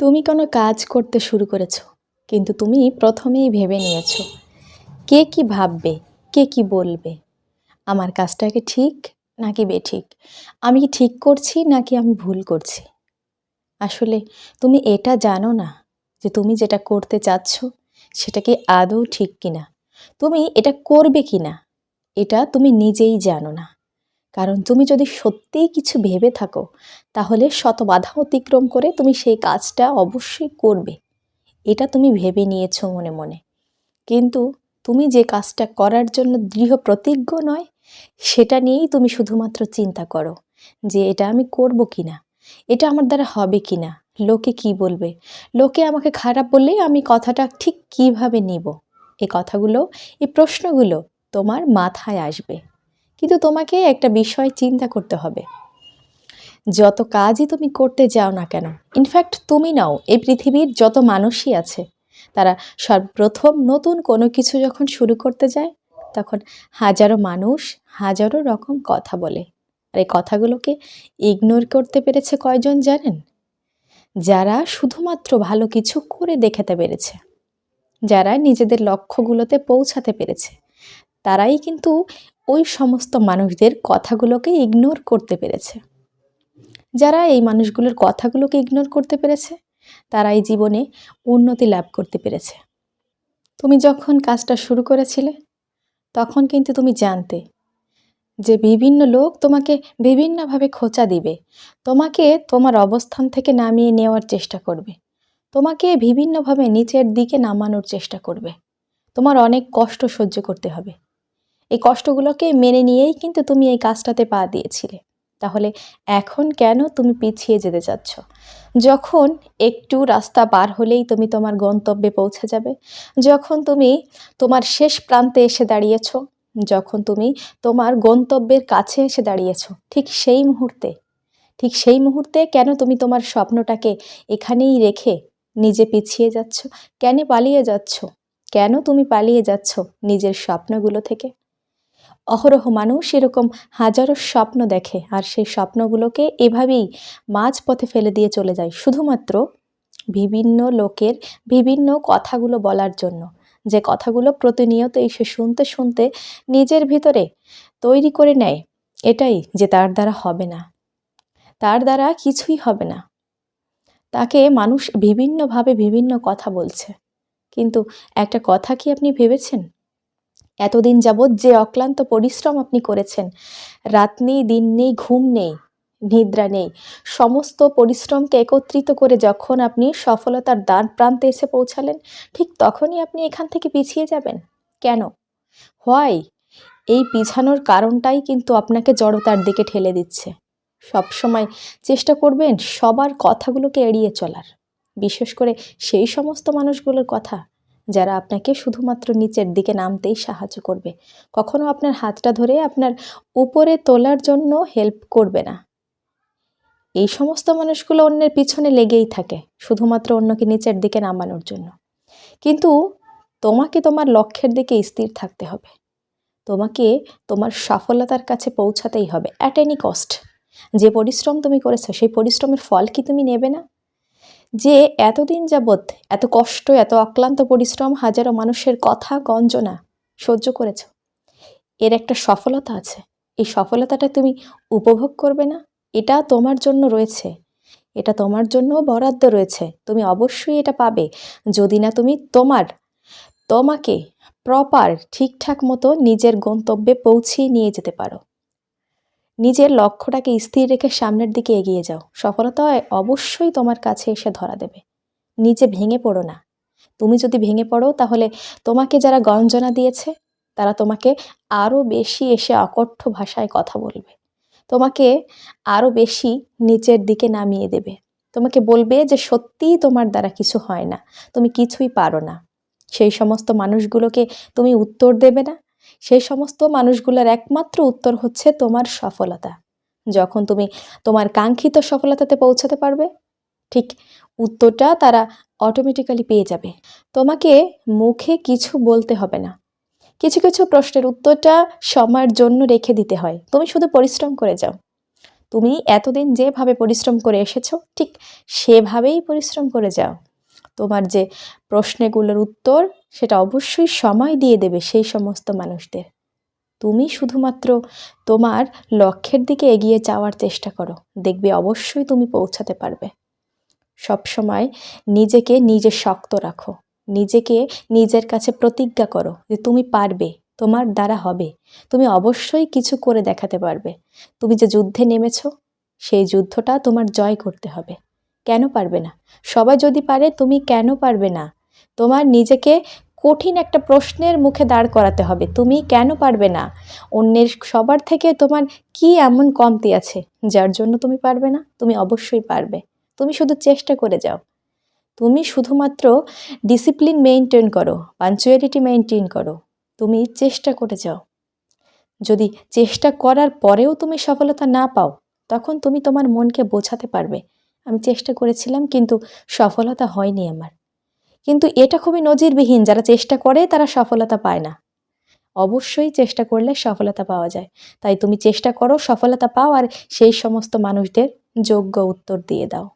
তুমি কোনো কাজ করতে শুরু করেছ, কিন্তু তুমি প্রথমেই ভেবে নিয়েছো। কে কি ভাববে, কে কি বলবে? আমার কাজটা কি ঠিক নাকি বেঠিক? আমি কি ঠিক করছি নাকি আমি ভুল করছি? আসলে তুমি এটা জানো না যে তুমি যেটা করতে চাচ্ছ সেটা কি আদৌ ঠিক কিনা। তুমি এটা করবে কিনা, এটা তুমি নিজেই জানো না। কারণ তুমি যদি সত্যিই কিছু ভেবে থাকো, তাহলে শত বাধা অতিক্রম করে তুমি সেই কাজটা অবশ্যই করবে। এটা তুমি ভেবে নিয়েছো মনে মনে। কিন্তু তুমি যে কাজটা করার জন্য দৃঢ় প্রতিজ্ঞ নয়, সেটা নিয়েই তুমি শুধুমাত্র চিন্তা করো যে এটা আমি করব কি না এটা আমার দ্বারা হবে কি না লোকে কি বলবে? লোকে আমাকে খারাপ বললেই আমি কথাটা ঠিক কীভাবে নিব? এ কথাগুলো এই প্রশ্নগুলো তোমার মাথায় আসবে। কিন্তু তোমাকে একটা বিষয় চিন্তা করতে হবে। যত কাজই তুমি করতে যাও না কেন ইনফ্যাক্ট তুমি নাও, এই পৃথিবীর যত মানুষই আছে, তারা সর্বপ্রথম নতুন কোনো কিছু যখন শুরু করতে যায়, তখন হাজারো মানুষ হাজারো রকম কথা বলে। আর এই কথাগুলোকে ইগনোর করতে পেরেছে কয়জন জানেন? যারা শুধুমাত্র ভালো কিছু করে দেখাতে পেরেছে, যারা নিজেদের লক্ষ্যগুলোতে পৌঁছাতে পেরেছে, তারাই কিন্তু ওই সমস্ত মানুষদের কথাগুলোকে ইগনোর করতে পেরেছে। যারা এই মানুষগুলোর কথাগুলোকে ইগনোর করতে পেরেছে তারাই জীবনে উন্নতি লাভ করতে পেরেছে। তুমি যখন কাজটা শুরু করেছিলে, তখন কিন্তু তুমি জানতে যে বিভিন্ন লোক তোমাকে বিভিন্নভাবে খোঁচা দিবে। তোমাকে তোমার অবস্থান থেকে নামিয়ে নেওয়ার চেষ্টা করবে। তোমাকে বিভিন্নভাবে নিচের দিকে নামানোর চেষ্টা করবে। তোমার অনেক কষ্ট সহ্য করতে হবে। এই কষ্টগুলোকে মেনে নিয়েই কিন্তু তুমি এই কাজটাতে পা দিয়েছিলে। তাহলে এখন কেন তুমি পিছিয়ে যেতে চাচ্ছ? যখন একটু রাস্তা পার হলেই তুমি তোমার গন্তব্যে পৌঁছে যাবে, যখন তুমি তোমার শেষ প্রান্তে এসে দাঁড়িয়েছ, যখন তুমি তোমার গন্তব্যের কাছে এসে দাঁড়িয়েছ, ঠিক সেই মুহূর্তে, ঠিক সেই মুহূর্তে কেন তুমি তোমার স্বপ্নটাকে এখানেই রেখে নিজে পিছিয়ে যাচ্ছ? কেন পালিয়ে যাচ্ছ? কেন তুমি পালিয়ে যাচ্ছ নিজের স্বপ্নগুলো থেকে? অহরহ মানুষ এরকম হাজারো স্বপ্ন দেখে আর সেই স্বপ্নগুলোকে এভাবেই মাঝপথে ফেলে দিয়ে চলে যায়। শুধুমাত্র বিভিন্ন লোকের বিভিন্ন কথাগুলো বলার জন্য। যে কথাগুলো প্রতিনিয়ত এসে শুনতে শুনতে নিজের ভিতরে তৈরি করে নেয়, এটাই যে তার দ্বারা হবে না। তার দ্বারা কিছুই হবে না। তাকে মানুষ বিভিন্নভাবে বিভিন্ন কথা বলছে। কিন্তু একটা কথা কি আপনি ভেবেছেন? এতদিন যাবৎ যে অক্লান্ত পরিশ্রম আপনি করেছেন, রাত নেই, দিন নেই, ঘুম নেই, নিদ্রা নেই, সমস্ত পরিশ্রমকে একত্রিত করে যখন আপনি সফলতার দ্বার প্রান্তে এসে পৌঁছালেন, ঠিক তখনই আপনি এখান থেকে পিছিয়ে যাবেন। কেন? হোয়াই এই পিছানোর কারণটাই কিন্তু আপনাকে জড়তার দিকে ঠেলে দিচ্ছে। সবসময় চেষ্টা করবেন সবার কথাগুলোকে এড়িয়ে চলার। বিশেষ করে সেই সমস্ত মানুষগুলোর কথা। যারা আপনাকে শুধুমাত্র নিচের দিকে নামতেই সাহায্য করবে। কখনো আপনার হাতটা ধরে আপনার উপরে তোলার জন্য হেল্প করবে না। এই সমস্ত মানুষগুলো অন্যের পিছনে লেগেই থাকে, শুধুমাত্র অন্যকে নিচের দিকে নামানোর জন্য। কিন্তু তোমাকে তোমার লক্ষ্যের দিকে স্থির থাকতে হবে। তোমাকে তোমার সফলতার কাছে পৌঁছাতেই হবে অ্যাট এনি কস্ট যে পরিশ্রম তুমি করেছ, সেই পরিশ্রমের ফল কি তুমি নেবে না? যে এতদিন যাবৎ এত কষ্ট, এত অক্লান্ত পরিশ্রম হাজারো মানুষের কথা গঞ্জনা সহ্য করেছ। এর একটা সফলতা আছে। এই সফলতাটা তুমি উপভোগ করবে না। এটা তোমার জন্য রয়েছে। এটা তোমার জন্য বরাদ্দ রয়েছে। তুমি অবশ্যই এটা পাবে। যদি না তুমি তোমার, তোমাকে প্রপার ঠিকঠাক মতো নিজের গন্তব্যে পৌঁছিয়ে নিয়ে যেতে পারো। নিজের লক্ষ্যটাকে স্থির রেখে সামনের দিকে এগিয়ে যাও। সফলতা অবশ্যই তোমার কাছে এসে ধরা দেবে। নিচে ভেঙে পড়ো না। তুমি যদি ভেঙে পড়ো, তাহলে তোমাকে যারা গঞ্জনা দিয়েছে, তারা তোমাকে আরও বেশি এসে অকঠ্য ভাষায় কথা বলবে। তোমাকে আরও বেশি নিচের দিকে নামিয়ে দেবে। তোমাকে বলবে যে সত্যিই তোমার দ্বারা কিছু হয় না। তুমি কিছুই পারো না। সেই সমস্ত মানুষগুলোকে তুমি উত্তর দেবে না। সেই সমস্ত মানুষগুলোর একমাত্র উত্তর হচ্ছে তোমার সফলতা। যখন তুমি তোমার কাঙ্ক্ষিত সফলতাতে পৌঁছাতে পারবে, ঠিক উত্তরটা তারা অটোমেটিক্যালি পেয়ে যাবে। তোমাকে মুখে কিছু বলতে হবে না। কিছু কিছু প্রশ্নের উত্তরটা সময়ের জন্য রেখে দিতে হয়। তুমি শুধু পরিশ্রম করে যাও। তুমি এতদিন যেভাবে পরিশ্রম করে এসেছ, ঠিক সেভাবেই পরিশ্রম করে যাও। তোমার যে প্রশ্নগুলোর উত্তর, সেটা অবশ্যই সময় দিয়ে দেবে সেই সমস্ত মানুষদের। তুমি শুধুমাত্র তোমার লক্ষ্যের দিকে এগিয়ে যাওয়ার চেষ্টা করো, দেখবে অবশ্যই তুমি পৌঁছাতে পারবে। সবসময় নিজেকে নিজে শক্ত রাখো, নিজেকে নিজের কাছে প্রতিজ্ঞা করো যে তুমি পারবে, তোমার দ্বারা হবে। তুমি অবশ্যই কিছু করে দেখাতে পারবে। তুমি যে যুদ্ধে নেমেছো, সেই যুদ্ধটা তোমার জয় করতে হবে। কেন পারবে না? সবাই যদি পারে, তুমি কেন পারবে না? তোমার নিজেকে কঠিন একটা প্রশ্নের মুখে দাঁড় করাতে হবে, তুমি কেন পারবে না? অন্যের সবার থেকে তোমার কি এমন কমতি আছে, যার জন্য তুমি পারবে না? তুমি অবশ্যই পারবে। তুমি শুধু চেষ্টা করে যাও। তুমি শুধুমাত্র ডিসিপ্লিন মেনটেন করো পাঞ্চুয়ালিটি মেনটেন করো। তুমি চেষ্টা করে যাও। যদি চেষ্টা করার পরেও তুমি সফলতা না পাও, তখন তুমি তোমার মনকে বোঝাতে পারবে। আমি চেষ্টা করেছিলাম, কিন্তু সফলতা হয়নি আমার। কিন্তু এটা খুবই নজিরবিহীন, যারা চেষ্টা করে তারা সফলতা পায় না। অবশ্যই চেষ্টা করলে সফলতা পাওয়া যায়। তাই তুমি চেষ্টা করো সফলতা পাও আর সেই সমস্ত মানুষদের যোগ্য উত্তর দিয়ে দাও।